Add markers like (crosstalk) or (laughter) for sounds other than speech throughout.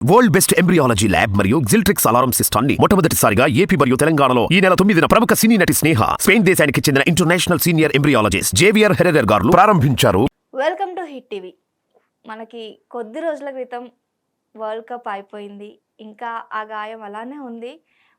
World best embryology lab మరియు జిల్ట్రిక్స్ alarm సిస్టమ్ని మొట్టమొదటిసారిగా ఏపీ మరియు తెలంగాణలో ఈ నెల తొమ్మిదిన ప్రముఖ సినీ నటి స్నేహ స్పెయిన్ దేశానికి చెందిన international senior embryologist Javier Herrera గారు ప్రారంభించారు. Welcome to Hit TV. మనకి కొద్ది రోజుల క్రితం వరల్డ్ కప్ అయిపోయింది. ఇంకా ఆ గాయం అలానే ఉంది.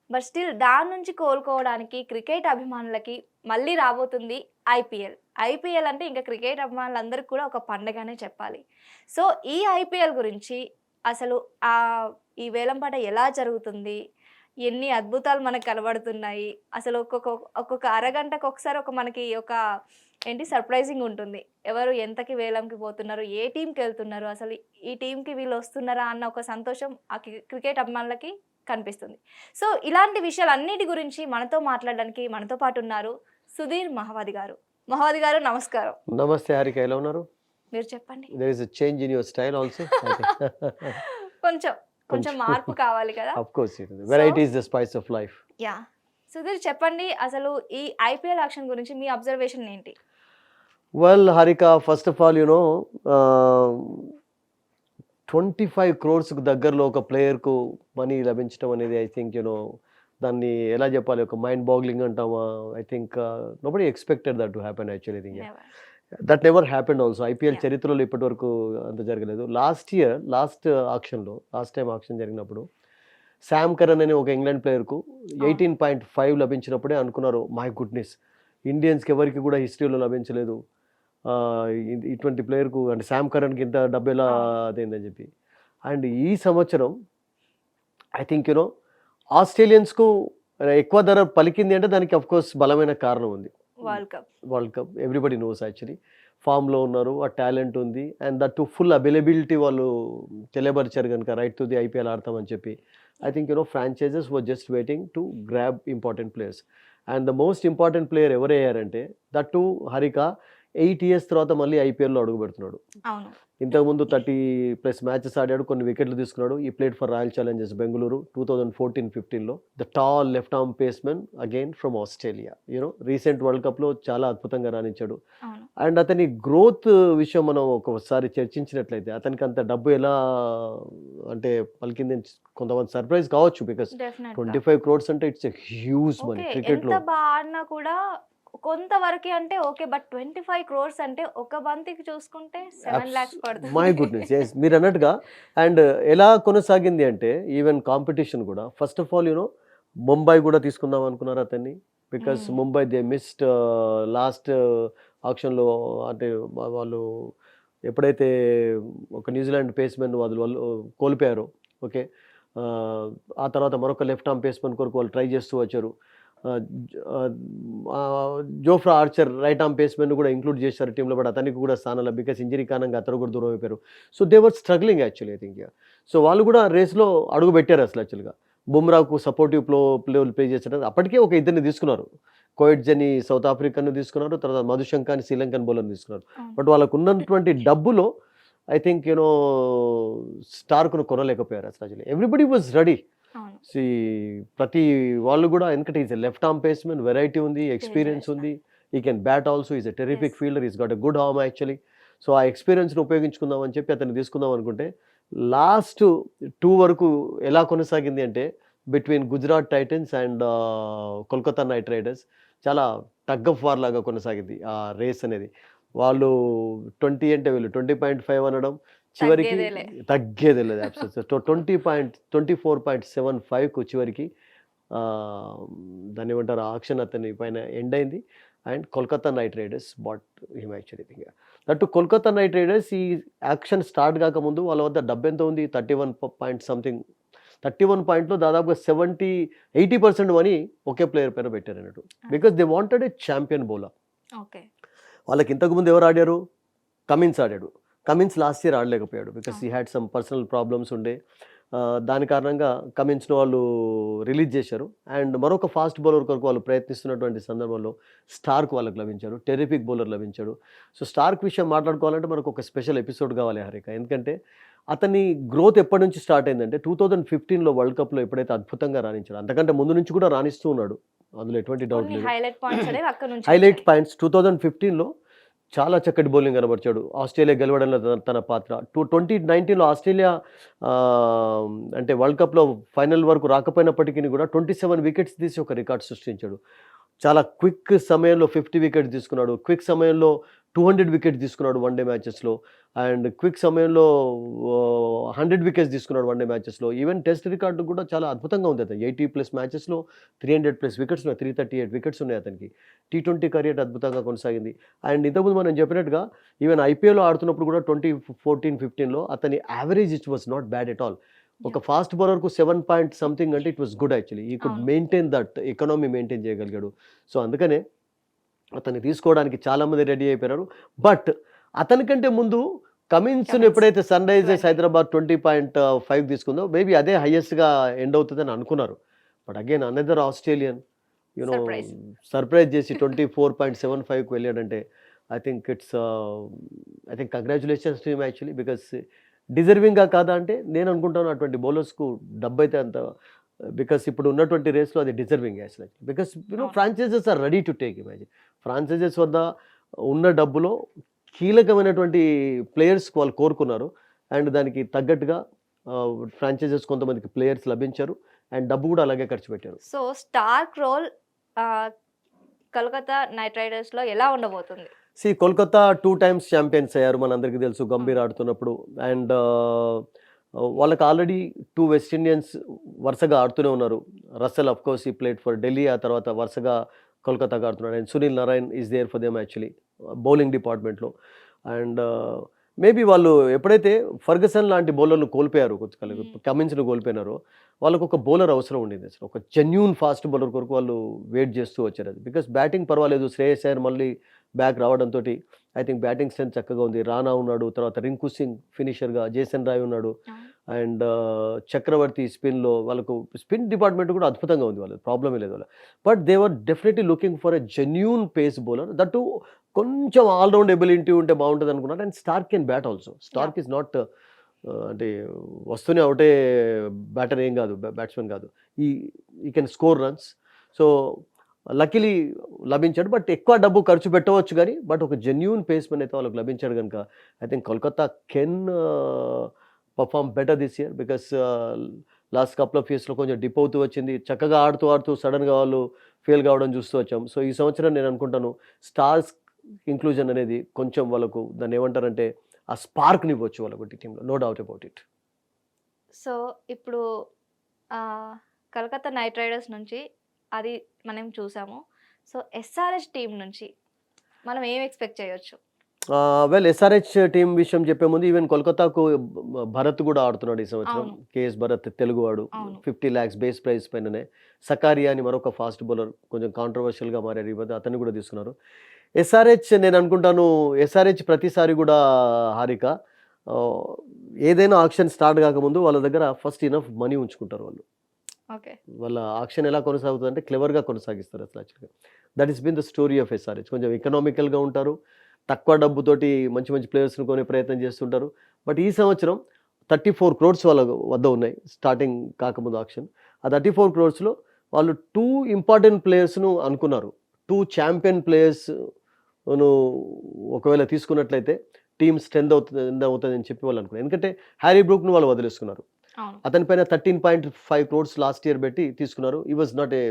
బట్ స్టిల్ దాని నుంచి కోలుకోవడానికి క్రికెట్ అభిమానులకి మళ్ళీ రాబోతుంది ఐపీఎల్. ఐపీఎల్ అంటే ఇంకా క్రికెట్ అభిమానులందరికీ కూడా ఒక పండగనే చెప్పాలి. సో ఈ ఐపీఎల్ గురించి అసలు ఆ ఈ వేలంపాట ఎలా జరుగుతుంది? ఎన్ని అద్భుతాలు మనకు కనబడుతున్నాయి. అసలు ఒక్కొక్క ఒక్కొక్క అరగంటకు ఒకసారి ఒక మనకి ఒక ఏంటి సర్ప్రైజింగ్ ఉంటుంది. ఎవరు ఎంతకి వేలంకి పోతున్నారు ఏ టీంకి వెళ్తున్నారు అసలు ఈ టీంకి వీళ్ళు వస్తున్నారా అన్న ఒక సంతోషం ఆ క్రికెట్ అభిమానులకి కనిపిస్తుంది. సో ఇలాంటి విషయాలు అన్నిటి గురించి మనతో మాట్లాడడానికి మనతో పాటు ఉన్నారు సుధీర్ మహవాది గారు. మహవాది గారు నమస్కారం. నమస్తే హారిక. ఎలా ఉన్నారు? మీరు చెప్పండి. There is a change in your style also కొంచెం కొంచెం మార్పు కావాలి కదా. Of course variety is the spice of life yeah Sudheer చెప్పండి అసలు ఈ ఐపీఎల్ యాక్షన్ గురించి మీ అబ్జర్వేషన్ ఏంటి? Well Harika first of all you know twenty five క్రోర్స్కి దగ్గరలో ఒక ప్లేయర్కు మనీ లభించడం అనేది ఐ థింక్ యునో దాన్ని ఎలా చెప్పాలి? ఒక మైండ్ బాగ్లింగ్ అంటామా I think nobody expected that to happen actually Never. That never happened also IPL. చరిత్రలో ఇప్పటివరకు అంత జరగలేదు. లాస్ట్ ఇయర్ లాస్ట్ ఆక్షన్లో లాస్ట్ టైం ఆక్షన్ జరిగినప్పుడు శామ్ కరణ్ అనే ఒక ఇంగ్లాండ్ ప్లేయర్కు ఎయిటీన్ పాయింట్ ఫైవ్ లభించినప్పుడే అనుకున్నారు మై గుడ్నెస్ ఇండియన్స్కి ఎవరికి కూడా హిస్టరీలో లభించలేదు. ఇటువంటి ప్లేయర్కు అంటే శామ్ కరణ్కి ఇంత డబ్బు ఎలా అవును. అదేందని చెప్పి. అండ్ ఈ సంవత్సరం ఐ థింక్ యూనో ఆస్ట్రేలియన్స్కు ఎక్కువ ధర పలికింది అంటే దానికి కోర్స్ బలమైన కారణం ఉంది. World cup world cup everybody knows actually ఫామ్లో ఉన్నారు ఆ టాలెంట్ ఉంది. And that to full availability వాళ్ళు తెలియపరిచారు కనుక రైట్ టు ది ఐపీఎల్ ఆడతామని చెప్పి. I think you know franchises were just waiting to grab important players and the most important player ఎవరయ్యారంటే that to Harika eight years తర్వాత మళ్ళీ ఐపీఎల్లో అడుగు పెడుతున్నాడు. ఇంతకుముందు థర్టీ ప్లస్ మ్యాచెస్ ఆడాడు కొన్ని వికెట్లు తీసుకున్నాడు. ఈ played for Royal Challengers Bengaluru two thousand fourteen ఫిఫ్టీన్లో. The tall left arm paceman again from Australia. You know recent world కప్లో చాలా అద్భుతంగా రాణించాడు. అండ్ అతని గ్రోత్ విషయం మనం ఒకసారి చర్చించినట్లయితే అతనికి అంత డబ్బు ఎలా అంటే పలికింది కొంతమంది సర్ప్రైజ్ కావచ్చు బికాస్ ట్వంటీ ఫైవ్ క్రోడ్స్ అంటే ఇట్స్ హ్యూజ్ మనీ క్రికెట్లో. ఎంత బాగా ఆడినా కూడా కొంతవరకే అంటే okay but twenty five crores అంటే ఒక బంతికి చూసుకుంటే సెవెన్ లాక్స్ పడుతుంది. మై గుడ్నెస్ ఎస్ మీరు అన్నట్టుగా అండ్ ఎలా కొనసాగింది అంటే ఈవెన్ కాంపిటీషన్ కూడా. First of all you know Mumbai కూడా తీసుకుందాం అనుకున్నారు అతన్ని? Because. Mumbai they missed last ఆప్షన్లో అంటే వాళ్ళు ఎప్పుడైతే ఒక న్యూజిలాండ్ పేస్మెన్ వాళ్ళు వాళ్ళు కోల్పోయారో ఓకే ఆ తర్వాత మరొక లెఫ్ట్ ఆర్మ్ పేస్మెన్ కొరకు వాళ్ళు ట్రై చేస్తూ వచ్చారు. Jofra Archer right arm paceman కూడా ఇంక్లూడ్ చేశారు టీంలో బట్ అతనికి కూడా స్థానంలో బికాస్ ఇంజరీ కారణంగా అతను కూడా దూరం అయిపోయారు. So they were struggling actually I think so వాళ్ళు కూడా రేస్లో అడుగు పెట్టారు అసలు యాక్చువల్గా బుమ్రాకు సపోర్టివ్ ప్లో ప్లే ప్లే చేశారు. అప్పటికే ఒక ఇద్దరిని తీసుకున్నారు. కోయిట్ జని సౌత్ ఆఫ్రికాను తీసుకున్నారు తర్వాత మధుశంకాని శ్రీలంకన్ బౌలర్ని తీసుకున్నారు. బట్ వాళ్ళకు ఉన్నటువంటి డబ్బులో ఐ థింక్ యూనో స్టార్కును కొనలేకపోయారు అసలు ఎవ్రీబడి వాజ్ రెడీ సి ప్రతి వాళ్ళు కూడా ఎందుకంటే is left arm paceman variety ఉంది ఎక్స్పీరియన్స్. ఉంది he can bat also is a terrific. Fielder is got a good arm actually so ఆ ఎక్స్పీరియన్స్ని ఉపయోగించుకుందాం అని చెప్పి అతన్ని తీసుకుందాం అనుకుంటే లాస్ట్ టూ వరకు ఎలా కొనసాగింది అంటే between Gujarat Titans and Kolkata Knight Riders చాలా టగ్ ఆఫ్ వార్ లాగా కొనసాగింది ఆ రేస్ అనేది వాళ్ళు ట్వంటీ అంటే వీళ్ళు ట్వంటీ పాయింట్ ఫైవ్ అనడం చివరికి. తగ్గేదే లేదు twenty point twenty four point seven ఫైవ్కు చివరికి దాన్ని ఏమంటారు ఆక్షన్ అతని పైన ఎండ్ అయింది. And Kolkata Knight Riders bought him actually thing that Kolkata Knight Riders ఈ యాక్షన్ స్టార్ట్ కాకముందు వాళ్ళ వద్ద డబ్బు ఎంత ఉంది? Thirty one point something thirty one పాయింట్లో దాదాపుగా సెవెంటీ ఎయిటీ పర్సెంట్ మనీ ఒకే ప్లేయర్ పైన పెట్టారు అన్నట్టు. Because they wanted a champion bowler okay. వాళ్ళకి ఇంతకుముందు ఎవరు ఆడారు? కమిన్స్ ఆడాడు. Cummins last year ఆడలేకపోయాడు because he had some personal problems ఉండే. దాని కారణంగా కమిన్స్ను వాళ్ళు రిలీజ్ చేశారు. అండ్ మరొక ఫాస్ట్ బౌలర్ కొరకు వాళ్ళు ప్రయత్నిస్తున్నటువంటి సందర్భంలో స్టార్క్ వాళ్ళకి లభించాడు. టెరిఫిక్ బౌలర్ లభించాడు. సో స్టార్క్ విషయం మాట్లాడుకోవాలంటే మనకు ఒక స్పెషల్ ఎపిసోడ్ కావాలి హరిక. ఎందుకంటే అతని గ్రోత్ ఎప్పటి నుంచి స్టార్ట్ అయిందంటే టూ థౌజండ్ ఫిఫ్టీన్లో వరల్డ్ కప్లో ఎప్పుడైతే అద్భుతంగా రాణించాడు అంతకంటే ముందు నుంచి కూడా రాణిస్తూ ఉన్నాడు. అందులో ఎటువంటి డౌట్ లేదు. హైలైట్. పాయింట్స్ టూ థౌజండ్ ఫిఫ్టీన్లో చాలా చక్కటి బౌలింగ్ కనబరిచాడు. ఆస్ట్రేలియా గెలవడంలో తన- పాత్ర. టూ ట్వంటీ నైన్టీన్లో ఆస్ట్రేలియా అంటే వరల్డ్ కప్లో ఫైనల్ వరకు రాకపోయినప్పటికీ కూడా ట్వంటీ సెవెన్ వికెట్స్ తీసి ఒక రికార్డ్ సృష్టించాడు. చాలా క్విక్ సమయంలో ఫిఫ్టీ వికెట్ తీసుకున్నాడు. క్విక్ సమయంలో టూ హండ్రెడ్ వికెట్ తీసుకున్నాడు వన్ డే మ్యాచెస్లో. అండ్ క్విక్ సమయంలో హండ్రెడ్ వికెట్స్ తీసుకున్నాడు వన్ డే మ్యాచెస్లో. ఈవెన్ టెస్ట్ రికార్డు కూడా చాలా అద్భుతంగా ఉంది అతను ఎయిటీ ప్లస్ మ్యాచెస్లో త్రీ హండ్రెడ్ ప్లస్ వికెట్స్ ఉన్నాయి. త్రీ థర్టీ ఎయిట్ వికెట్స్ ఉన్నాయి అతనికి. టీ ట్వంటీ కెరియర్ అద్భుతంగా కొనసాగింది. అండ్ ఇంతకుముందు మనం చెప్పినట్టుగా ఈవెన్ ఐపీఎల్ ఆడుతున్నప్పుడు కూడా ట్వంటీ ఫోర్టీన్ ఫిఫ్టీన్లో అతని average it was not bad at all. ఒక ఫాస్ట్ బౌలర్కు సెవెన్ పాయింట్ సంథింగ్ అంటే it was good actually. He could. Maintain that economy maintain చేయగలిగాడు. సో అందుకనే అతన్ని తీసుకోవడానికి చాలామంది రెడీ అయిపోయారు బట్ అతనికంటే ముందు కమిన్స్ Cummins. ఎప్పుడైతే Sunrisers 20. Hyderabad twenty point five తీసుకుందో maybe అదే హైయెస్ట్గా ఎండ్ అవుతుందని అనుకున్నారు but again another Australian you know. Surprise చేసి ట్వంటీ ఫోర్ పాయింట్ సెవెన్ ఫైవ్కి వెళ్ళాడంటే I think it's I think congratulations team actually because డిజర్వింగ్గా కాదా అంటే నేను అనుకుంటాను అటువంటి బౌలర్స్కు డబ్బు అయితే అంత బికాస్ ఇప్పుడు ఉన్నటువంటి రేస్లో అది deserving actually because you know. Franchises are ready to take imagine franchises వద్ద ఉన్న డబ్బులో కీలకమైనటువంటి ప్లేయర్స్ వాళ్ళు కోరుకున్నారు. అండ్ దానికి తగ్గట్టుగా ఫ్రాంచైజెస్ కొంతమందికి ప్లేయర్స్ లభించారు. అండ్ డబ్బు కూడా అలాగే ఖర్చు పెట్టారు. So Starc role Calcutta knight రైడర్స్లో ఎలా ఉండబోతుంది? See Kolkata two times champions అయ్యారు మనందరికీ తెలుసు గంభీర్ ఆడుతున్నప్పుడు. అండ్ వాళ్ళకి ఆల్రెడీ టూ వెస్ట్ ఇండియన్స్ వరుసగా ఆడుతూనే ఉన్నారు. Russell of course he played for Delhi ఆ తర్వాత వరుసగా కోల్కతాగా ఆడుతున్నాడు. And Sunil Narine is there for them actually bowling డిపార్ట్మెంట్లో. అండ్ మేబీ వాళ్ళు ఎప్పుడైతే ఫర్గసన్ లాంటి బౌలర్లు కోల్పోయారు కొంచెం. కమిన్స్ను కోల్పోయినారో వాళ్ళకు ఒక బౌలర్ అవసరం ఉండింది అసలు. ఒక జెన్యున్ ఫాస్ట్ బౌలర్ కొరకు వాళ్ళు వెయిట్ చేస్తూ వచ్చారు అది. బికాస్ బ్యాటింగ్ పర్వాలేదు శ్రేయస్ అయ్యర్ మళ్ళీ బ్యాక్ రావడంతో ఐ థింక్ బ్యాటింగ్ స్ట్రెంత్ చక్కగా ఉంది. రానా ఉన్నాడు తర్వాత రింకు సింగ్ ఫినిషర్గా జేసన్ రాయ్ ఉన్నాడు. అండ్ చక్రవర్తి స్పిన్లో వాళ్ళకు స్పిన్ డిపార్ట్మెంట్ కూడా అద్భుతంగా ఉంది వాళ్ళకి ప్రాబ్లమే లేదు వాళ్ళ. But they were definitely looking for a genuine pace bowler that కొంచెం ఆల్రౌండ్ ఎబిలిటీ ఉంటే బాగుంటుంది అనుకున్నారు. And Starc can bat also Starc is not అంటే వస్తూనే ఒకటే బ్యాటర్ ఏం కాదు బ్యాట్స్మెన్ కాదు. He he can score runs so luckily లభించాడు but ఎక్కువ డబ్బు ఖర్చు పెట్టవచ్చు కానీ బట్ ఒక జెన్యున్ పేస్మెన్ అయితే వాళ్ళకి లభించాడు కనుక I think Kolkata can perform better this year because last couple of ఇయర్స్లో కొంచెం డిప్ అవుతూ వచ్చింది. చక్కగా ఆడుతూ ఆడుతూ సడన్గా వాళ్ళు ఫెయిల్ కావడం చూస్తూ వచ్చాం. సో ఈ సంవత్సరం నేను అనుకుంటాను స్టార్స్ ఇంక్లూజన్ అనేది కొంచెం వాళ్ళకు దాన్ని ఏమంటారంటే ఆ స్పార్క్ని ఇవ్వచ్చు వాళ్ళకు టీంలో no doubt about it so ఇప్పుడు కలకత్తా నైట్ రైడర్స్ నుంచి అది మనం చూసాము. సో ఎస్ఆర్ఎస్ టీం నుంచి మనం ఏం ఎక్స్పెక్ట్ చేయొచ్చు? వెల్ ఎస్ఆర్హెచ్ టీం విషయం చెప్పే ముందు ఈవెన్ కోల్కతాకు భరత్ కూడా ఆడుతున్నాడు ఈ సంవత్సరం. కేఎస్ భరత్ తెలుగువాడు. అవును. ఫిఫ్టీ ల్యాక్స్ బేస్ ప్రైస్ పైననే. సకారియా అని మరొక ఫాస్ట్ బౌలర్ కొంచెం కాంట్రవర్షియల్గా మారారు. ఈ మధ్య అతన్ని కూడా తీసుకున్నారు. ఎస్ఆర్హెచ్ నేను అనుకుంటాను ఎస్ఆర్హెచ్ ప్రతిసారి కూడా హారిక. ఏదైనా ఆక్షన్ స్టార్ట్ కాకముందు వాళ్ళ దగ్గర ఫస్ట్ ఇనఫ్ మనీ ఉంచుకుంటారు వాళ్ళు. వాళ్ళ ఆక్షన్ ఎలా కొనసాగుతుంది అంటే క్లెవర్గా కొనసాగిస్తారు అసలు యాక్చువల్గా. That is been the story of SRH కొంచెం ఎకనామికల్గా ఉంటారు తక్కువ డబ్బుతోటి మంచి మంచి ప్లేయర్స్ని కొనే ప్రయత్నం చేస్తుంటారు. బట్ ఈ సంవత్సరం థర్టీ ఫోర్ క్రోడ్స్ వాళ్ళ వద్ద ఉన్నాయి స్టార్టింగ్ కాకముందు ఆక్షన్. ఆ థర్టీ ఫోర్ క్రోడ్స్లో వాళ్ళు టూ ఇంపార్టెంట్ ప్లేయర్స్ను అనుకున్నారు. టూ ఛాంపియన్ ప్లేయర్స్ను ఒకవేళ తీసుకున్నట్లయితే టీమ్ స్ట్రెంత్ అవుతుంది అవుతుంది అని చెప్పి వాళ్ళు అనుకున్నారు. ఎందుకంటే హ్యారీ బ్రూక్ను వాళ్ళు వదిలేసుకున్నారు. అతని పైన thirteen point five crores last year పెట్టి తీసుకున్నారు. He was not a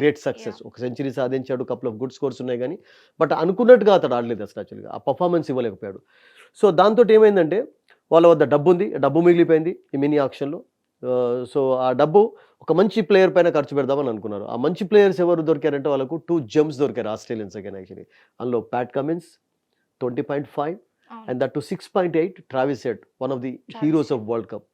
great success ఒక సెంచరీ సాధించాడు కపుల్ ఆఫ్ గుడ్ స్కోర్స్ ఉన్నాయి కానీ బట్ అనుకున్నట్టుగా అతడు ఆడలేదు అసలు యాక్చువల్గా ఆ పర్ఫార్మెన్స్ ఇవ్వలేకపోయాడు. సో దాంతో ఏమైందంటే వాళ్ళ వద్ద డబ్బు ఉంది. డబ్బు మిగిలిపోయింది ఈ మినీ ఆక్షన్లో సో ఆ డబ్బు ఒక మంచి ప్లేయర్ పైన ఖర్చు పెడదామని అనుకున్నారు. ఆ మంచి ప్లేయర్స్ ఎవరు దొరికారంటే వాళ్ళకు టూ జెమ్స్ దొరికారు ఆస్ట్రేలియన్స్ అగైన్ యాక్చువల్లీ అందులో Pat Cummins twenty point five and that to six point eight Travis Head one of the heroes of world cup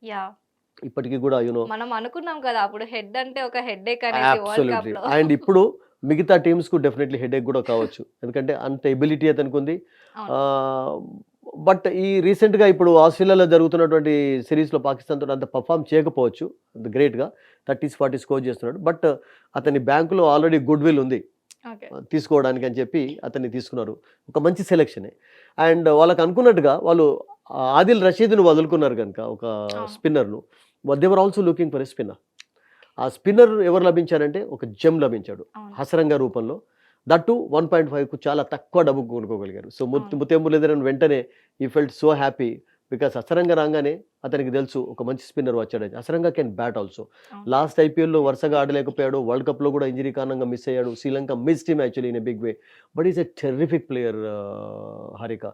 ఇప్పటికీ కూడా యూనో మనం అనుకున్నాం కదా అప్పుడు హెడ్ అంటే ఒక హెడ్ అబ్సల్యూట్లీ లో అండ్ (laughs) ఇప్పుడు మిగతా టీమ్స్కు డెఫినెట్లీ హెడేక్ కూడా కావచ్చు. ఎందుకంటే అంత ఎబిలిటీ అతనికి ఉంది. బట్ ఈ recent గా ఇప్పుడు ఆస్ట్రేలియాలో జరుగుతున్నటువంటి సిరీస్లో పాకిస్తాన్తో అంత పర్ఫామ్ చేయకపోవచ్చు. అంత గ్రేట్గా థర్టీస్ ఫార్టీ స్కోర్ చేస్తున్నాడు. బట్ అతని బ్యాంకులో ఆల్రెడీ గుడ్ విల్ ఉంది. తీసుకోవడానికి అని చెప్పి అతన్ని తీసుకున్నారు. ఒక మంచి సెలెక్షనే అండ్ వాళ్ళకి అనుకున్నట్టుగా వాళ్ళు ఆదిల్ రషీద్ను వదులుకున్నారు కనుక ఒక. స్పిన్నర్ను. They were also looking for a spinner ఆ స్పిన్నర్ ఎవరు లభించారంటే ఒక జెమ్ లభించాడు హసరంగా రూపంలో. దట్టు వన్ పాయింట్ ఫైవ్కు చాలా తక్కువ డబ్బు కొనుక్కోగలిగారు. సో ముత్ మురళీధరన్ వెంటనే he felt so happy because Hasaranga రాగానే అతనికి తెలుసు ఒక మంచి స్పిన్నర్ వచ్చాడు Hasaranga can bat also. Last ఐపీఎల్లో వరుసగా ఆడలేకపోయాడు. వరల్డ్ కప్లో కూడా ఇంజరీ కారణంగా మిస్ అయ్యాడు. Sri Lanka miss team actually in a big way but he's a terrific player Harika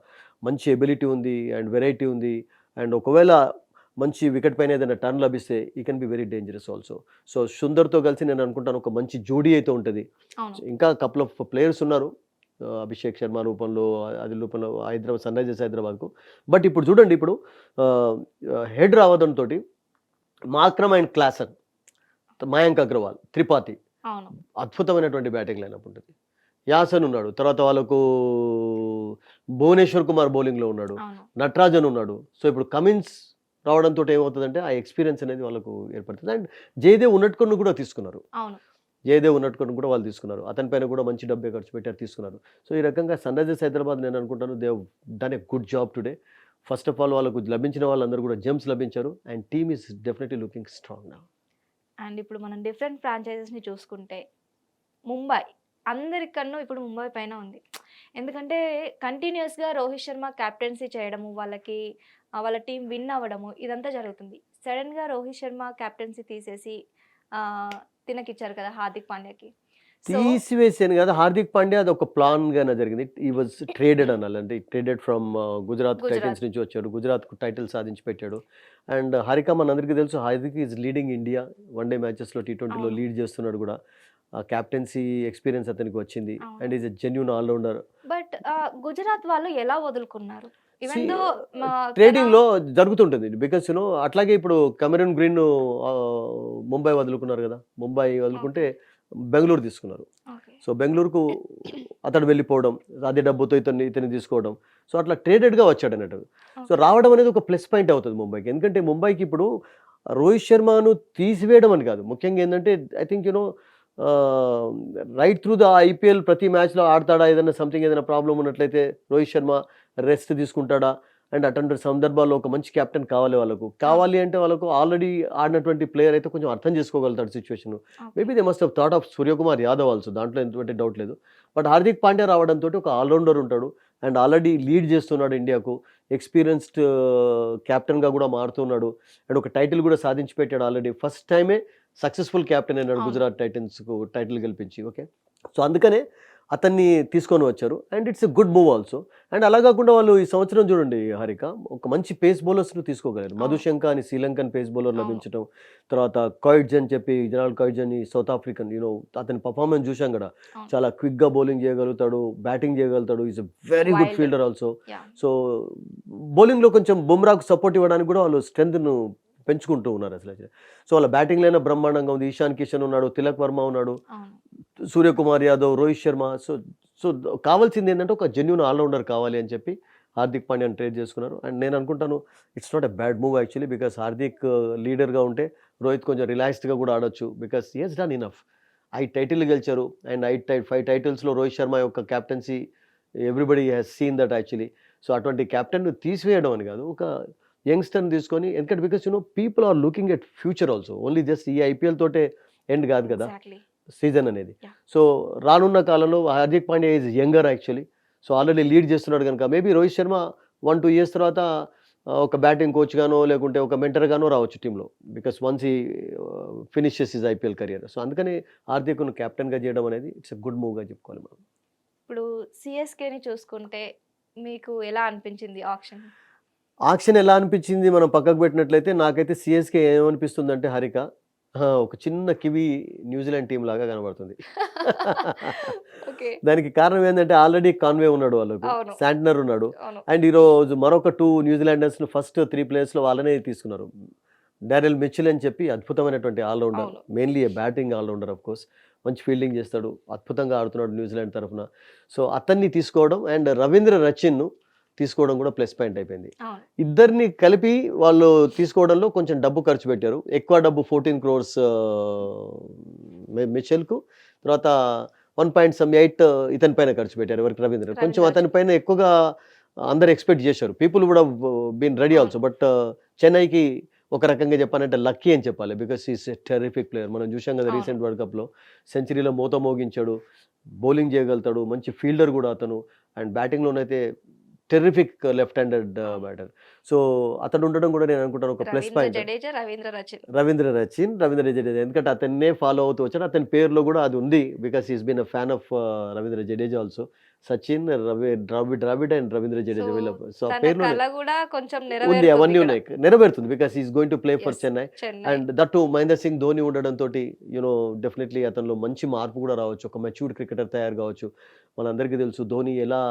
మంచి ఎబిలిటీ ఉంది అండ్ వెరైటీ ఉంది. అండ్ ఒకవేళ మంచి వికెట్ పైన ఏదైనా టర్న్ లభిస్తే he can be very dangerous also so సుందర్తో కలిసి నేను అనుకుంటాను ఒక మంచి జోడీ అయితే ఉంటుంది. ఇంకా కపుల్ ఆఫ్ ప్లేయర్స్ ఉన్నారు. అభిషేక్ శర్మ రూపంలో అది రూపంలో హైదరాబాద్ సన్ రైజర్స్ హైదరాబాద్కు. బట్ ఇప్పుడు చూడండి ఇప్పుడు హెడ్ రావడం తోటి Markram and Klaasen Mayank Agarwal Tripathi. అద్భుతమైనటువంటి బ్యాటింగ్ లైనప్ ఉంటుంది. యాసన్ ఉన్నాడు తర్వాత వాళ్ళకు భువనేశ్వర్ కుమార్ బౌలింగ్లో ఉన్నాడు నటరాజన్ ఉన్నాడు. సో ఇప్పుడు కమిన్స్ రావడంతో ఏమవుతుందంటే ఆ ఎక్స్పీరియన్స్ అనేది వాళ్ళకు ఏర్పడుతుంది. అండ్ జయదేవ్ ఉన్నట్టుకొని కూడా తీసుకున్నారు. జయదేవ్ ఉన్నట్టుకొని కూడా వాళ్ళు తీసుకున్నారు. అతని పైన కూడా మంచి డబ్బే ఖర్చు పెట్టారు తీసుకున్నారు. సో ఈ రకంగా సన్ రైజర్స్ హైదరాబాద్ నేను అనుకుంటాను they've done a good job today. First of all వాళ్ళకు లభించిన వాళ్ళందరూ కూడా gems లభించారు. And team is definitely looking strong నా. అండ్ ఇప్పుడు మనం డిఫరెంట్ ఫ్రాంచైజెస్ని చూసుకుంటే ముంబై అందరికన్నా ఇప్పుడు ముంబై పైన ఉంది. ఎందుకంటే కంటిన్యూస్గా రోహిత్ శర్మ క్యాప్టెన్సీ చేయడము వాళ్ళకి వాళ్ళ టీం విన్ అవ్వడము ఇదంతా జరుగుతుంది. సడన్గా రోహిత్ శర్మ క్యాప్టెన్సీ తీసేసి ఆ, తినకిచ్చారు కదా హార్దిక్ పాండ్యాకి. తీసివేసాను కదా హార్దిక్ పాండ్యా అది ఒక ప్లాన్ గానే జరిగింది ఈ వాజ్ ట్రేడెడ్ అనాలి అంటే ట్రేడెడ్ ఫ్రమ్ గుజరాత్. టైటన్స్ నుంచి వచ్చాడు. గుజరాత్ టైటిల్ సాధించి పెట్టాడు. అండ్ హరిక మన అందరికీ తెలుసు Hardik is leading India one day మ్యాచెస్లో T ట్వంటీలో. లీడ్ చేస్తున్నాడు కూడా. క్యాప్టెన్సీ ఎక్స్పీరియన్స్ అతనికి వచ్చింది. And is a genuine allrounder but Gujarat వాళ్ళు ఎలా వదులుకున్నారు? ట్రేడింగ్లో జరుగుతుంటుంది. బికాస్ యూనో అట్లాగే ఇప్పుడు కెమెరన్ గ్రీన్ ముంబై వదులుకున్నారు కదా. ముంబై వదులుకుంటే బెంగళూరు తీసుకున్నారు. సో బెంగళూరుకు అతడు వెళ్ళిపోవడం అదే డబ్బుతో ఇతన్ని ఇతన్ని తీసుకోవడం. సో అట్లా ట్రేడెడ్గా వచ్చాడు అన్నట్టు సో రావడం అనేది ఒక ప్లస్ పాయింట్ అవుతుంది ముంబైకి ఎందుకంటే ముంబైకి ఇప్పుడు రోహిత్ శర్మను తీసివేయడం అని కాదు. ముఖ్యంగా ఏంటంటే I think you know right through the IPL ప్రతి మ్యాచ్లో ఆడతాడా? ఏదైనా సంథింగ్ ఏదైనా ప్రాబ్లం ఉన్నట్లయితే రోహిత్ శర్మ రెస్ట్ తీసుకుంటాడా? అండ్ అటువంటి సందర్భాల్లో ఒక మంచి కెప్టెన్ కావాలి వాళ్ళకు. కావాలి అంటే వాళ్ళకు ఆల్రెడీ ఆడినటువంటి ప్లేయర్ అయితే కొంచెం అర్థం చేసుకోగలుగుతాడు situation maybe they must thought of Suryakumar Yadav also దాంట్లో ఎటువంటి డౌట్ లేదు. బట్ హార్దిక్ పాండ్యా రావడంతో ఒక ఆల్రౌండర్ ఉంటాడు. అండ్ ఆల్రెడీ లీడ్ చేస్తున్నాడు ఇండియాకు. ఎక్స్పీరియన్స్డ్ కెప్టెన్గా కూడా మారుతున్నాడు. అండ్ ఒక టైటిల్ కూడా సాధించి పెట్టాడు ఆల్రెడీ ఫస్ట్ టైమే సక్సెస్ఫుల్ కెప్టెన్ అయినాడు. గుజరాత్ టైటన్స్కు టైటిల్ గెలిపించి. ఓకే సో అందుకనే అతన్ని తీసుకొని వచ్చారు and it's a good move also and అలా కాకుండా వాళ్ళు ఈ సంవత్సరం చూడండి హరిక ఒక మంచి పేస్ బౌలర్స్ను తీసుకోగలరు. మధుశంక అని శ్రీలంకన్ పేస్ బౌలర్. లభించడం తర్వాత కాయిడ్జ్ అని చెప్పి జనరల్ కాయిడ్జ్ అని సౌత్ ఆఫ్రికన్ యూనో అతని పర్ఫార్మెన్స్ చూసాం కదా. చాలా క్విక్గా బౌలింగ్ చేయగలుగుతాడు బ్యాటింగ్ చేయగలుగుతాడు is a very good. Fielder also so బౌలింగ్లో కొంచెం బుమ్రాకు సపోర్ట్ ఇవ్వడానికి కూడా వాళ్ళు స్ట్రెంగ్త్ను పెంచుకుంటూ ఉన్నారు అసలు. సో వాళ్ళ బ్యాటింగ్ లైన బ్రహ్మాండంగా ఉంది. ఈశాన్ కిషన్ ఉన్నాడు తిలక్ వర్మ ఉన్నాడు సూర్యకుమార్ యాదవ్ రోహిత్ శర్మ. సో సో కావాల్సింది ఏంటంటే ఒక జెన్యున్ ఆల్రౌండర్ కావాలి అని చెప్పి హార్దిక్ పాండ్యాని ట్రేడ్ చేసుకున్నారు. అండ్ నేను అనుకుంటాను it's not a bad move actually because Hardik లీడర్గా ఉంటే రోహిత్ కొంచెం రిలాక్స్డ్గా కూడా ఆడొచ్చు. Because he's done enough I title గెలిచారు. అండ్ ఐ టై ఫైవ్ టైటిల్స్లో రోహిత్ శర్మ యొక్క captaincy everybody has seen that actually so అటువంటి క్యాప్టెన్ తీసివేయడం అని కాదు ఒక యంగ్స్టర్ని తీసుకొని ఎందుకంటే because you know people are looking at future also only just ఈ ఐపీఎల్ తోటే ఎండ్ కాదు కదా సీజన్ అనేది. సో రానున్న కాలంలో Hardik Pandya is younger actually so already lead చేస్తున్నాడు కనుక maybe Rohit Sharma one two years తర్వాత ఒక బ్యాటింగ్ కోచ్ గానో లేకుంటే ఒక మెంటర్ గానో రావచ్చు టీంలో because once he finishes his IPL career so అందుకని హార్దిక్ను కెప్టెన్గా చేయడం అనేది ఇట్స్ ఎ గుడ్ మూవ్గా చెప్పుకోవాలి మనం. ఇప్పుడు సిఎస్కేని చూసుకుంటే మీకు ఎలా అనిపించింది ఆప్షన్ ఆక్షన్ ఎలా అనిపించింది మనం పక్కకు పెట్టినట్లయితే నాకైతే సిఎస్కే ఏమనిపిస్తుంది అంటే హరిక ఒక చిన్న కివి న్యూజిలాండ్ టీం లాగా కనబడుతుంది. దానికి కారణం ఏంటంటే ఆల్రెడీ కాన్వే ఉన్నాడు వాళ్ళకు. శాంట్నర్ ఉన్నాడు. అండ్ ఈరోజు మరొక టూ న్యూజిలాండర్స్ను ఫస్ట్ త్రీ ప్లేయర్స్లో వాళ్ళనే తీసుకున్నారు. డారెల్ మిచిల్ అని చెప్పి అద్భుతమైనటువంటి allrounder. Mainly a batting allrounder of course. మంచి ఫీల్డింగ్ చేస్తాడు అద్భుతంగా ఆడుతున్నాడు న్యూజిలాండ్ తరఫున. సో అతన్ని తీసుకోవడం అండ్ రవీంద్ర రచిన్ను తీసుకోవడం కూడా ప్లస్ పాయింట్ అయిపోయింది. ఇద్దరిని కలిపి వాళ్ళు తీసుకోవడంలో కొంచెం డబ్బు ఖర్చు పెట్టారు. ఎక్కువ డబ్బు ఫోర్టీన్ క్రోర్స్ మిచెల్కు. తర్వాత వన్ పాయింట్ సమ్ ఎయిట్ ఇతని పైన ఖర్చు పెట్టారు ఎవరికి? రవీంద్ర కొంచెం. అతని పైన ఎక్కువగా అందరు ఎక్స్పెక్ట్ చేశారు. పీపుల్ కూడా బీన్ రెడీ ఆల్సో బట్ చెన్నైకి ఒక రకంగా చెప్పాలంటే లక్కీ అని చెప్పాలి. Because he's a terrific player మనం చూసాం కదా. రీసెంట్ వరల్డ్ కప్లో సెంచరీలో మూత మోగించాడు. బౌలింగ్ చేయగలుగుతాడు. మంచి ఫీల్డర్ కూడా అతను. And బ్యాటింగ్లోనైతే terrific left handed batter so అతను ఉండడం కూడా నేను అనుకుంటాను ఒక ప్లస్ పాయింట్. రవీంద్ర రచిన్. రవీంద్ర రచిన్ రవీంద్ర జడేజా. ఎందుకంటే అతన్నే ఫాలో అవుతూ వచ్చాడు. అతని పేరులో కూడా అది ఉంది because he's been a fan of Ravindra Jadeja also. Sachin Ravi Dravid Dravid and Ravindra Jadeja వీళ్ళ సో పేరులో కూడా కొంచెం ఉంది అవన్నీ. ఉన్నాయి. నెరవేరుతుంది because he's going to play for Chennai. And that Mahendra Singh Dhoni ఉండడం తోటి యూనో డెఫినెట్లీ అతనిలో మంచి మార్పు కూడా రావచ్చు. ఒక మెచ్యూర్డ్ క్రికెటర్ తయారు కావచ్చు. మనందరికీ తెలుసు ధోని ఎలా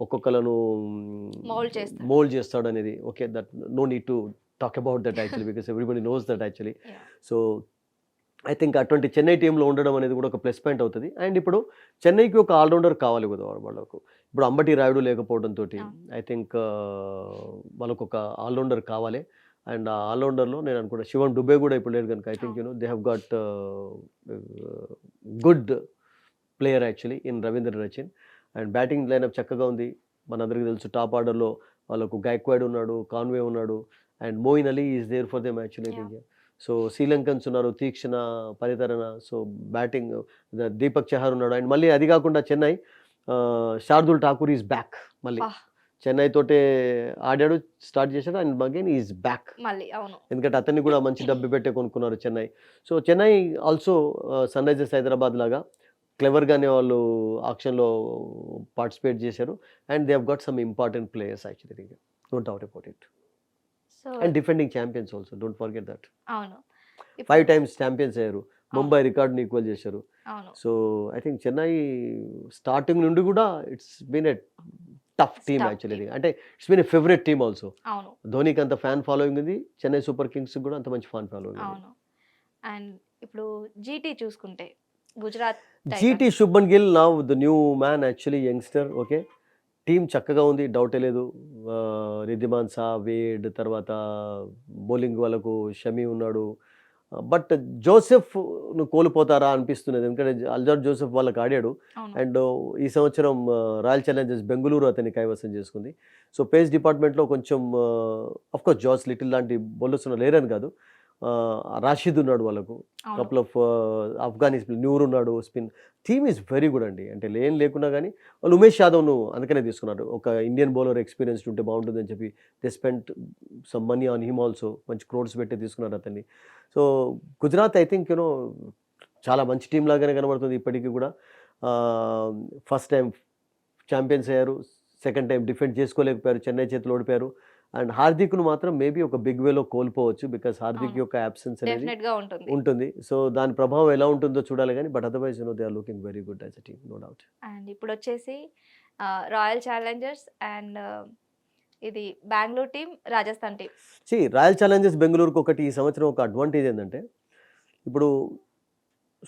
ఒక్కొక్కలను. మోల్డ్ చేస్తాడు అనేది okay that no need to talk about that actually because everybody knows that actually. So I think అటువంటి చెన్నై టీంలో ఉండడం అనేది కూడా ఒక ప్లస్ పాయింట్ అవుతుంది అండ్ ఇప్పుడు చెన్నైకి ఒక ఆల్రౌండర్ కావాలి కదా వాళ్ళకు ఇప్పుడు అంబటి రాయుడు లేకపోవడంతో. ఐ థింక్ వాళ్ళకు ఒక ఆల్రౌండర్ కావాలి అండ్ ఆ ఆల్రౌండర్లో నేను అనుకుంటా శివన్ డుబే కూడా ఇప్పుడు లేడు కనుక I think you know they have got good player actually in Ravindra Rachin and batting lineup చక్కగా ఉంది. మనందరికీ తెలుసు టాప్ ఆర్డర్లో వాళ్ళకు గైక్వాడ్ ఉన్నాడు కాన్వే ఉన్నాడు and Moeen Ali is there for them actually. Think. So Sri Lankans ఉన్నారు తీక్షణ పరితరణ సో బ్యాటింగ్ దీపక్ చహర్ ఉన్నాడు. అండ్ మళ్ళీ అది కాకుండా చెన్నై శార్దుల్ ఠాకూర్ ఈజ్ బ్యాక్ మళ్ళీ. చెన్నై తోటే ఆడాడు స్టార్ట్ చేశాడు అండ్ అగైన్ ఈజ్ బ్యాక్. ఎందుకంటే అతన్ని కూడా మంచి డబ్బు పెట్టే కొనుక్కున్నారు Chennai. So Chennai also sun risers Hyderabad లాగా క్లెవర్గానే వాళ్ళు ఆక్షన్లో పార్టిసిపేట్ చేశారు. And they have got some important players actually don't out about it. And defending champions also. Don't forget that. అవును. ఫైవ్ టైమ్స్ ఛాంపియన్స్ అయ్యారు. ముంబై రికార్డ్ని ఈక్వల్ చేశారు. So I think Chennai starting నుండి కూడా it's been a tough team actually. అంటే it's been a favourite team also. ధోనికి అంత fan following ఉంది. Chennai super Kings కూడా అంత మంచి ఫ్యాన్ ఫాలోయింగ్ అండ్ ఇప్పుడు జీటీ చూసుకుంటే Gujarat GT Shubman Gill now the new man actually youngster okay team చక్కగా ఉంది డౌటే లేదు. ఆ, రిద్దిమాన్ సా వేడ్ తర్వాత బౌలింగ్ వాళ్ళకు షమి ఉన్నాడు. బట్ జోసెఫ్ను కోల్పోతారా అనిపిస్తున్నది. ఎందుకంటే అల్జార్ జోసెఫ్ వాళ్ళకి ఆడాడు. అండ్ ఈ సంవత్సరం రాయల్ ఛాలెంజర్స్ బెంగళూరు అతన్ని కైవసం చేసుకుంది. సో పేస్ డిపార్ట్మెంట్లో కొంచెం కోర్స్ జాస్ లిటిల్ లాంటి బౌలర్స్ ఉన్న లేరని కాదు. రాషిద్ ఉన్నాడు వాళ్ళకు. కపుల్ ఆఫ్ ఆఫ్ఘనిస్తాన్ న్యూర్ ఉన్నాడు spin. Team is very good అండి. అంటే లేని లేకున్నా కానీ వాళ్ళు ఉమేష్ యాదవ్ను అందుకనే తీసుకున్నారు. ఒక ఇండియన్ బౌలర్ ఎక్స్పీరియన్స్ ఉంటే బాగుంటుందని చెప్పి they spent some money on him also మంచి క్రోడ్స్ పెట్టి తీసుకున్నారు అతన్ని. So Gujarat I think you know చాలా మంచి టీం లాగానే కనబడుతుంది ఇప్పటికీ కూడా. ఫస్ట్ టైం ఛాంపియన్స్ అయ్యారు. సెకండ్ టైం డిఫెండ్ చేసుకోలేకపోయారు. చెన్నై చేతులు ఓడిపోయారు. అండ్ హార్దిక్ను మాత్రం మేబీ ఒక బిగ్ వేలో కోల్పోవచ్చు బికాస్ హార్దిక్. యొక్క అబ్సెన్స్ అనేది ఉంటుంది. సో దాని ప్రభావం ఎలా ఉంటుందో చూడాలి కానీ but otherwise you know they are looking very good as a team no doubt and ఇప్పుడు వచ్చేసి రాయల్ ఛాలెంజర్స్ అండ్ ఇది Bengaluru team Rajasthan team see royal challengers బెంగళూరుకు ఒకటి ఈ సంవత్సరం ఒక అడ్వాంటేజ్ ఏంటంటే ఇప్పుడు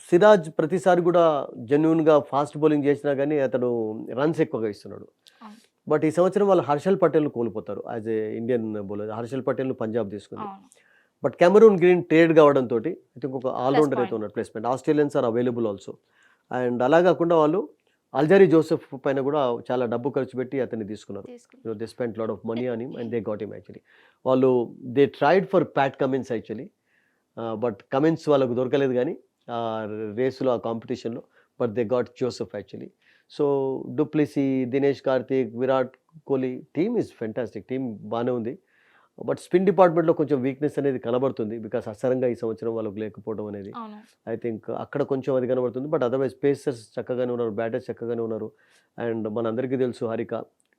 సిరాజ్ ప్రతిసారి కూడా జెన్యున్గా ఫాస్ట్ బౌలింగ్ చేసినా కానీ అతను రన్స్ ఎక్కువగా ఇస్తున్నాడు. బట్ ఈ సంవత్సరం వాళ్ళు హర్షల్ పటేల్ను కోల్పోతారు. As a Indian bowler Harshal పటేల్ను Punjab తీసుకుంది. బట్ కెమెరూన్ గ్రీన్ ట్రేడ్ కావడంతో ఐ థింక్ ఒక ఆల్రౌండర్ అయితే. ఉన్నాడు placement. Australians are available also. And అలా కాకుండా వాళ్ళు అల్జరీ జోసెఫ్ పైన కూడా చాలా డబ్బు ఖర్చు పెట్టి అతన్ని తీసుకున్నారు. a lot of money on him and they got him actually. వాళ్ళు they tried for Pat Cummins actually but Cummins వాళ్ళకు దొరకలేదు కానీ ఆ రేసులో ఆ కాంపిటీషన్లో but they got Joseph actually so du Plessis Dinesh Karthik Virat Kohli team is fantastic team బాగానే ఉంది. బట్ స్పిన్ డిపార్ట్మెంట్లో కొంచెం వీక్నెస్ అనేది కనబడుతుంది బికాస్ అసరంగా ఈ సంవత్సరం వాళ్ళకు లేకపోవడం అనేది. ఐ థింక్ అక్కడ కొంచెం అది కనబడుతుంది బట్ అదర్వైజ్ పేసర్స్ చక్కగానే ఉన్నారు బ్యాటర్స్ చక్కగానే ఉన్నారు. అండ్ మనందరికీ తెలుసు హరిక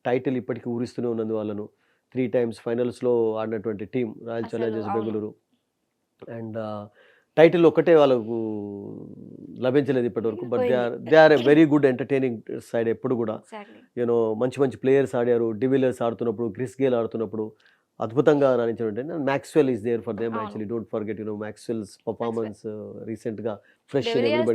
టైటిల్ ఇప్పటికీ ఊరిస్తూనే ఉన్నది వాళ్ళను. త్రీ టైమ్స్ ఫైనల్స్లో ఆడినటువంటి team royal challengers. Bengaluru and title ఒక్కటే వాళ్ళకు లభించలేదు ఇప్పటివరకు but they are they are a very good entertaining side ఎప్పుడు కూడా. యూనో మంచి మంచి ప్లేయర్స్ ఆడారు డివిలియర్స్ ఆడుతున్నప్పుడు క్రిస్ గేల్ ఆడుతున్నప్పుడు అద్భుతంగా రాణించినట్టు Maxwell is there for them. Actually don't forget you know Maxwell's performance రీసెంట్గా ఫ్రెష్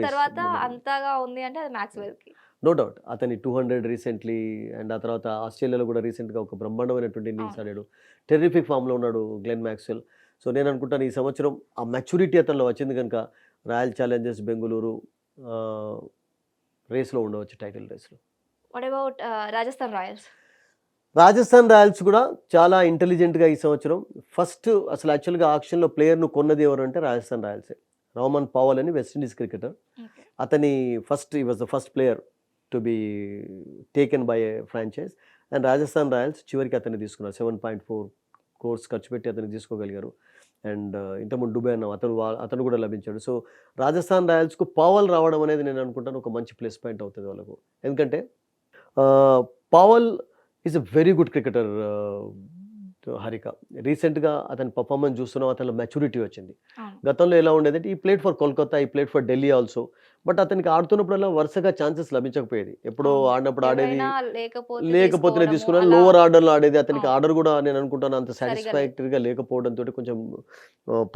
తర్వాత అంతగా ఉంది అంటే అది మ్యాక్స్వెల్కి నో డౌట్ అతని టూ హండ్రెడ్ రీసెంట్లీ అండ్ ఆ తర్వాత ఆస్ట్రేలియాలో కూడా రీసెంట్గా ఒక బ్రహ్మాండమైనటువంటి ఇన్నింగ్స్. ఆడాడు. టెర్రిఫిక్ ఫామ్లో ఉన్నాడు గ్లెన్ మ్యాక్స్వెల్ సో నేను అనుకుంటాను ఈ సంవత్సరం ఆ మెచ్యూరిటీ అతనిలో వచ్చింది కనుక రాయల్ ఛాలెంజర్స్ బెంగళూరు రేస్లో ఉండవచ్చు టైటిల్ రేస్లో what about Rajasthan royals Rajasthan royals కూడా చాలా ఇంటెలిజెంట్గా ఈ సంవత్సరం. ఫస్ట్ అసలు యాక్చువల్గా ఆక్షన్లో ప్లేయర్ను కొన్నది ఎవరు అంటే రాజస్థాన్ రాయల్సే రోమన్ పావల్ అని వెస్టిండీస్ క్రికెటర్ అతని first he was the first player to be taken by a franchise and Rajasthan royals చివరికి అతన్ని తీసుకున్నారు. సెవెన్ పాయింట్ ఫోర్ కోర్స్ ఖర్చు పెట్టి అతన్ని తీసుకోగలిగారు. అండ్ ఇంతకుముందు డుబే అన్నాం అతను అతను కూడా లభించాడు. సో రాజస్థాన్ రాయల్స్కు పావల్ రావడం అనేది నేను అనుకుంటాను ఒక మంచి ప్లస్ పాయింట్ అవుతుంది వాళ్ళకు. ఎందుకంటే Powell is a very good cricketer Harika. రీసెంట్గా అతని పర్ఫార్మెన్స్ చూస్తున్నాం అతనిలో మెచ్యూరిటీ వచ్చింది. గతంలో ఎలా ఉండేదంటే ఈ played for Kolkata he played for Delhi also but అతనికి ఆడుతున్నప్పుడల్లా వరుసగా ఛాన్సెస్ లభించకపోయేది. ఎప్పుడో. ఆడినప్పుడు ఆడేది లేకపోతే తీసుకున్నాను. లోవర్ ఆర్డర్లో ఆడేది అతనికి. ఆర్డర్ కూడా నేను అనుకుంటాను అంత. సాటిస్ఫాక్టరీగా లేకపోవడంతో కొంచెం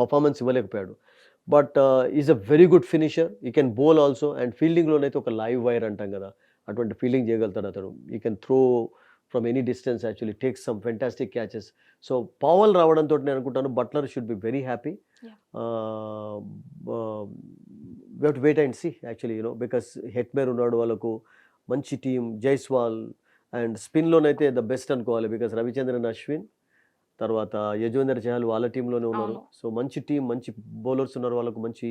performance ఇవ్వలేకపోయాడు. But is a very good finisher he can bowl also and ఫీల్డింగ్లోనైతే ఒక లైవ్ వైర్ అంటాం కదా. అటువంటి ఫీల్డింగ్ చేయగలుగుతాడు అతను. He can throw from any distance actually take some fantastic catches so Powell రావడంతో నేను అనుకుంటాను Butler should be very happy we to wait and see actually you know because Hetmyer ఉన్నాడు వాళ్ళకు మంచి టీం జైస్వాల్ అండ్ స్పిన్లోనైతే the best అనుకోవాలి because Ravichandran Ashwin తర్వాత యజువేంద్ర చహల్ వాళ్ళ టీంలోనే ఉన్నారు. సో మంచి టీం మంచి బౌలర్స్ ఉన్నారు వాళ్ళకు మంచి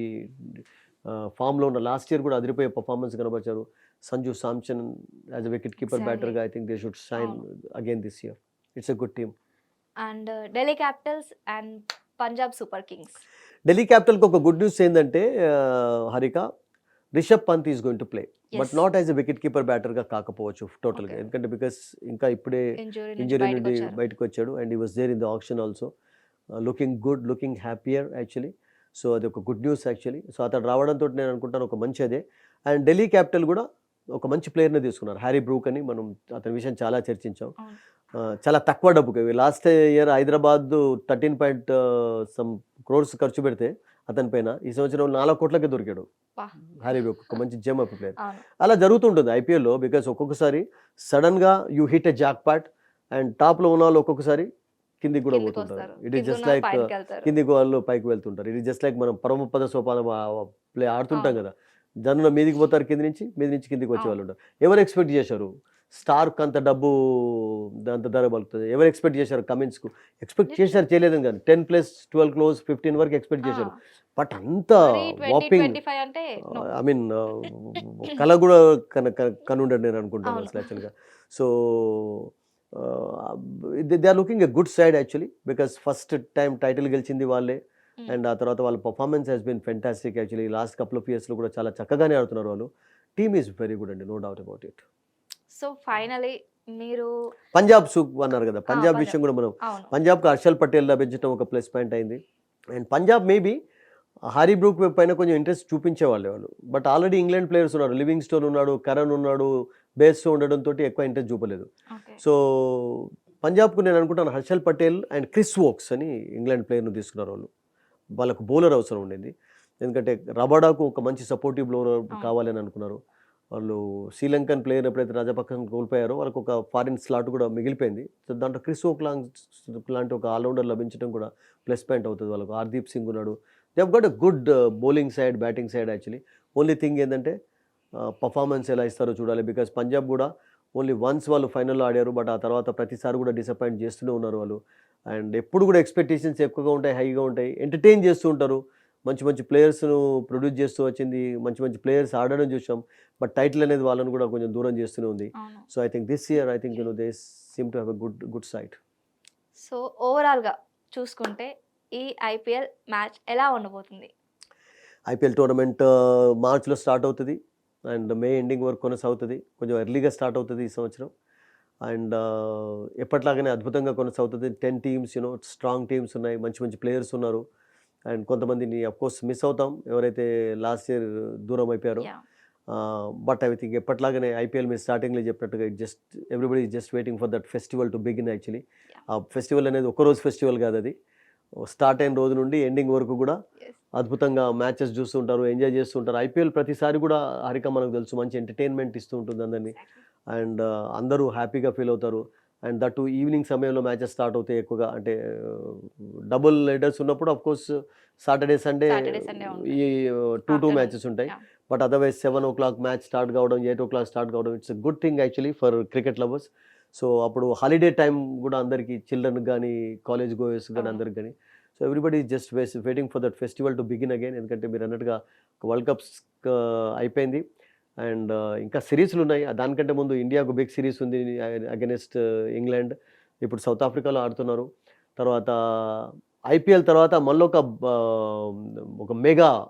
ఫామ్లో ఉన్న లాస్ట్ ఇయర్ కూడా అదిరిపోయే performance కనబరిచారు. Sanju Samson as a wicket keeper. బ్యాటర్గా I think they should shine again this year it's a good team and Delhi Capitals and Punjab Super Kings Delhi క్యాపిటల్కి ఒక గుడ్ న్యూస్ ఏంటంటే Harika Rishabh Pant is going to play. But. Not as a wicket keeper బ్యాటర్గా కాకపోవచ్చు టోటల్గా. ఎందుకంటే because ఇంకా ఇప్పుడే injury నుండి బయటకు వచ్చాడు and he was there in the option also. Looking good looking happier actually. So అది ఒక గుడ్ న్యూస్ యాక్చువల్లీ. సో అతను రావడంతో నేను అనుకుంటాను ఒక మంచి అదే. అండ్ ఢిల్లీ క్యాపిటల్ కూడా ఒక మంచి ప్లేయర్ని తీసుకున్నారు. హ్యారీ బ్రూక్ అని మనం అతని విషయం చాలా చర్చించాం. చాలా తక్కువ డబ్బుకి. Last year Hyderabad thirteen point some crores ఖర్చు పెడితే అతని పైన ఈ సంవత్సరం నాలుగు కోట్లకే దొరికాడు. హ్యారీ బ్రూక్ ఒక మంచి జమ్ అప్ ప్లేయర్. అలా జరుగుతుంటుంది ఐపీఎల్లో బికాస్ ఒక్కొక్కసారి సడన్గా you hit a jackpot and టాప్లో ఉన్న వాళ్ళు ఒక్కొక్కసారి కిందికి కూడా పోతుంటారు. It is just like. కిందికి వాళ్ళు పైకి వెళ్తుంటారు. ఇట్ ఈస్ జస్ట్ లైక్ మనం పరమపద సోపానం ప్లే ఆడుతుంటాం. కదా. జనం మీదికి పోతారు కింది నుంచి మీది నుంచి కిందికి వచ్చే వాళ్ళు ఉంటారు ఎవరు ఎక్స్పెక్ట్ చేశారు? స్టార్క్ అంత డబ్బు అంత ధర పలుకుతుంది. ఎవరు ఎక్స్పెక్ట్ చేశారు కమిన్స్కు ఎక్స్పెక్ట్ చేశారు చేయలేదని కానీ ten plus twelve close fifteen వరకు ఎక్స్పెక్ట్ చేశారు. బట్ అంత మరి 20, వాపింగ్ 25 అంటే no. ఐ మీన్ కళ కూడా కన కనుండడు నేను అనుకుంటాను. అసలు యాక్చువల్గా so they are looking a good side actually because first time title గెలిచింది వాళ్ళే. అండ్ ఆ తర్వాత వాళ్ళ performance has been fantastic actually last couple of ఇయర్స్లో కూడా చాలా చక్కగానే ఆడుతున్నారు వాళ్ళు. టీమ్ ఈజ్ వెరీ గుడ్ అండి no doubt about it so finally మీరు పంజాబ్ సూప్ అన్నారు కదా పంజాబ్. విషయం కూడా మనం పంజాబ్కి హర్షల్ పటేల్ లభించడం ఒక ప్లస్ పాయింట్ అయింది. And Punjab maybe Harry Brook పైన కొంచెం ఇంట్రెస్ట్ చూపించేవాళ్ళు వాళ్ళు. బట్ ఆల్రెడీ ఇంగ్లాండ్ ప్లేయర్స్ ఉన్నారు లివింగ్ స్టోన్ ఉన్నాడు కరణ్ ఉన్నాడు బేస్తో ఉండడంతో ఎక్కువ ఇంట్రెస్ట్ చూపలేదు. సో పంజాబ్కు నేను అనుకుంటాను Harshal Patel and Chris Woakes అని ఇంగ్లాండ్ ప్లేయర్ను తీసుకున్నారు వాళ్ళు. వాళ్ళకు బౌలర్ అవసరం ఉండింది. ఎందుకంటే రబాడాకు ఒక మంచి సపోర్టివ్ బౌలర్ కావాలని అనుకున్నారు. వాళ్ళు శ్రీలంకన్ ప్లేయర్ ఎప్పుడైతే రాజపక్షం కోల్పోయారో వాళ్ళకి ఒక ఫారిన్ స్లాట్ కూడా మిగిలిపోయింది. సో దాంట్లో క్రిస్ ఓక్ లాంగ్ లాంటి ఒక ఆల్రౌండర్ లభించడం కూడా ప్లస్ పాయింట్ అవుతుంది వాళ్ళకు. హర్దీప్ సింగ్ ఉన్నాడు. They got a good bowling side batting side actually only thing ఏంటంటే పర్ఫార్మెన్స్ ఎలా ఇస్తారో చూడాలి. బికాస్ పంజాబ్ కూడా ఓన్లీ వన్స్ వాళ్ళు ఫైనల్లో ఆడారు బట్ ఆ తర్వాత ప్రతిసారి కూడా డిసప్పాయింట్ చేస్తూనే ఉన్నారు వాళ్ళు. అండ్ ఎప్పుడు కూడా ఎక్స్పెక్టేషన్స్ ఎక్కువగా ఉంటాయి హైగా ఉంటాయి. ఎంటర్టైన్ చేస్తూ ఉంటారు. మంచి మంచి ప్లేయర్స్ను ప్రొడ్యూస్ చేస్తూ వచ్చింది మంచి మంచి ప్లేయర్స్ ఆడడం చూసాం. బట్ టైటిల్ అనేది వాళ్ళని కూడా కొంచెం దూరం చేస్తూనే ఉంది. So I think this year I think you know they seem to have a good good side so ఓవరాల్గా చూసుకుంటే ఈ ఐపీఎల్ మ్యాచ్ ఎలా ఉండబోతుంది? ఐపీఎల్ టోర్నమెంట్ మార్చ్లో స్టార్ట్ అవుతుంది. అండ్ మే ఎండింగ్ వరకు కొనసాగుతుంది. కొంచెం ఎర్లీగా స్టార్ట్ అవుతుంది ఈ సంవత్సరం. అండ్ ఎప్పట్లాగానే అద్భుతంగా కొనసాగుతుంది. Ten teams you know strong teams ఉన్నాయి. మంచి మంచి ప్లేయర్స్ ఉన్నారు. అండ్ కొంతమందిని కోర్స్ మిస్ అవుతాం. ఎవరైతే లాస్ట్ ఇయర్ దూరం అయిపోయారో. బట్ ఐ థింక్ ఎప్పట్లాగానే ఐపీఎల్ మీరు స్టార్టింగ్లో చెప్పినట్టుగా it just everybody just waiting for that festival to begin actually ఆ ఫెస్టివల్ అనేది ఒక రోజు ఫెస్టివల్ కాదు అది. స్టార్ట్ అయిన రోజు నుండి ఎండింగ్ వరకు కూడా. అద్భుతంగా మ్యాచెస్ చూస్తుంటారు ఎంజాయ్ చేస్తుంటారు. ఐపీఎల్ ప్రతిసారి కూడా హరిక మనకు తెలుసు మంచి ఎంటర్టైన్మెంట్ ఇస్తూ ఉంటుంది అందరినీ. అండ్ అందరూ హ్యాపీగా ఫీల్ అవుతారు అండ్ దట్ ఈవినింగ్ సమయంలో మ్యాచెస్ స్టార్ట్ అవుతాయి ఎక్కువగా అంటే డబుల్ లీడర్స్ ఉన్నప్పుడు అఫ్ కోర్స్ సాటర్డే సండే. ఈ టూ టూ. మ్యాచెస్ ఉంటాయి. But otherwise seven o'clock match start కావడం ఎయిట్ ఓ క్లాక్ స్టార్ట్ కావడం it's good thing actually for cricket lovers so అప్పుడు హాలిడే టైం కూడా అందరికీ చిల్డ్రన్ కానీ కాలేజ్ గోయర్స్ కానీ. అందరికి కానీ so everybody just waiting for that festival to begin again ఎందుకంటే మీరు అన్నట్టుగా వరల్డ్ కప్స్ అయిపోయింది అండ్ ఇంకా సిరీస్లు ఉన్నాయి దానికంటే ముందు ఇండియాకు బిగ్ సిరీస్ ఉంది అగెనెస్ట్ ఇంగ్లాండ్. ఇప్పుడు సౌత్ ఆఫ్రికాలో ఆడుతున్నారు. తర్వాత ఐపీఎల్ తర్వాత మళ్ళీ ఒక ఒక mega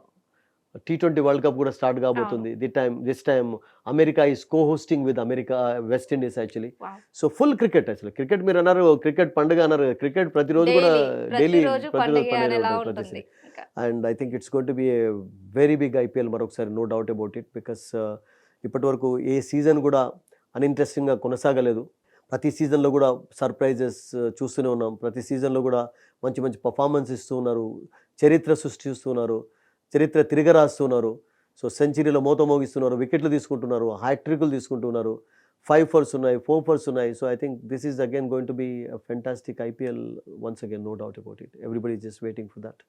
T twenty World Cup కూడా స్టార్ట్ కాబోతుంది. The time this time America is co hosting with America West Indies actually. So full cricket అసలు. క్రికెట్ మీరు అన్నారు క్రికెట్ పండుగ అన్నారు. క్రికెట్ ప్రతిరోజు కూడా డైలీ ప్రతిరోజు పండుగ ఉంటుంది. And I think it's gonna be a very big IPL మరొకసారి no doubt about it because uh, ఇప్పటి వరకు ఏ సీజన్ కూడా అన్ఇంట్రెస్టింగ్గా కొనసాగలేదు. ప్రతి సీజన్లో కూడా సర్ప్రైజెస్ uh, చూస్తూనే ఉన్నాం. ప్రతి సీజన్లో కూడా మంచి మంచి పర్ఫార్మెన్స్ ఇస్తూ ఉన్నారు. చరిత్ర సృష్టిస్తున్నారు చరిత్ర తిరగరాస్తున్నారు సో సెంచరీలో మోత మోగిస్తున్నారు వికెట్లు తీసుకుంటున్నారు హ్యాట్రిక్లు తీసుకుంటున్నారు. ఫైవ్ ఫోర్స్ ఉన్నాయి ఫోర్ ఫోర్స్ ఉన్నాయి. So I think this is again going to be fantastic IPL once again no doubt about it everybody just waiting for that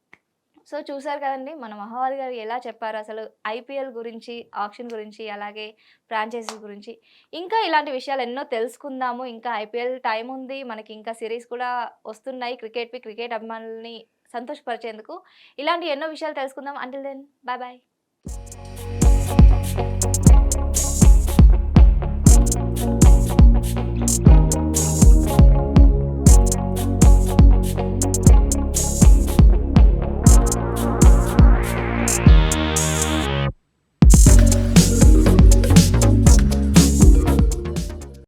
so చూసారు కదండి మన మహావతి గారు ఎలా చెప్పారు అసలు ఐపీఎల్ గురించి ఆప్షన్ గురించి అలాగే ఫ్రాంచైజీస్ గురించి. ఇంకా ఇలాంటి విషయాలు ఎన్నో తెలుసుకుందాము. ఇంకా ఐపీఎల్ టైం ఉంది. మనకి ఇంకా సిరీస్ కూడా వస్తున్నాయి. క్రికెట్వి క్రికెట్ అభిమానుల్ని సంతోషపరిచేందుకు. ఇలాంటి ఎన్నో విషయాలు తెలుసుకుందాం. Until then bye bye